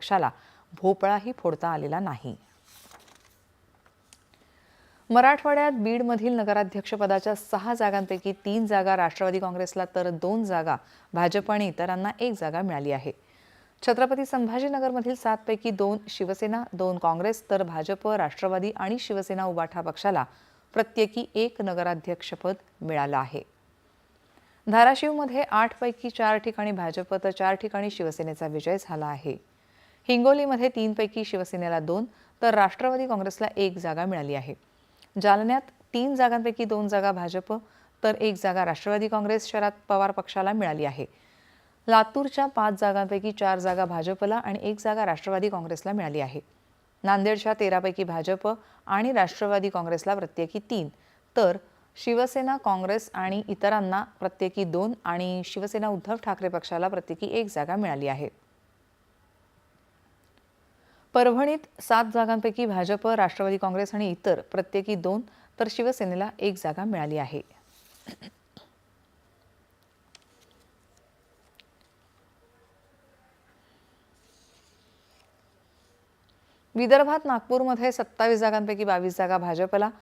पक्षाला भोपळाही फोडता आलेला नाही. मराठवाड्यात बीडमधील नगराध्यक्षपदाच्या सहा जागांपैकी तीन जागा राष्ट्रवादी काँग्रेसला तर दोन जागा भाजप आणि इतरांना एक जागा मिळाली आहे. छत्रपती संभाजीनगरमधील सातपैकी दोन शिवसेना दोन काँग्रेस तर भाजप राष्ट्रवादी आणि शिवसेना उबाठा पक्षाला प्रत्येकी एक नगराध्यक्षपद मिळालं आहे. धाराशिवमध्ये आठपैकी चार ठिकाणी भाजप तर चार ठिकाणी शिवसेनेचा विजय झाला आहे. हिंगोलीमध्ये तीनपैकी शिवसेनेला दोन तर राष्ट्रवादी काँग्रेसला एक जागा मिळाली आहे. जालन्यात तीन जागांपैकी दोन जागा भाजप तर एक जागा राष्ट्रवादी काँग्रेस शरद पवार पक्षाला मिळाली आहे. लातूरच्या पाच जागांपैकी चार जागा भाजपला आणि एक जागा राष्ट्रवादी काँग्रेसला मिळाली आहे. नांदेडच्या तेरापैकी भाजप आणि राष्ट्रवादी काँग्रेसला प्रत्येकी तीन तर शिवसेना काँग्रेस आणि इतरांना प्रत्येकी दोन आणि शिवसेना उद्धव ठाकरे पक्षाला प्रत्येकी एक जागा मिळाली आहे. परभणीत सात जागांपैकी भाजप राष्ट्रवादी काँग्रेस आणि इतर प्रत्येकी दोन तर शिवसेनेला एक जागा मिळाली आहे. विदर्भात नागपूरमध्ये सत्तावीस जागांपैकी बावीस जागा भाजपला.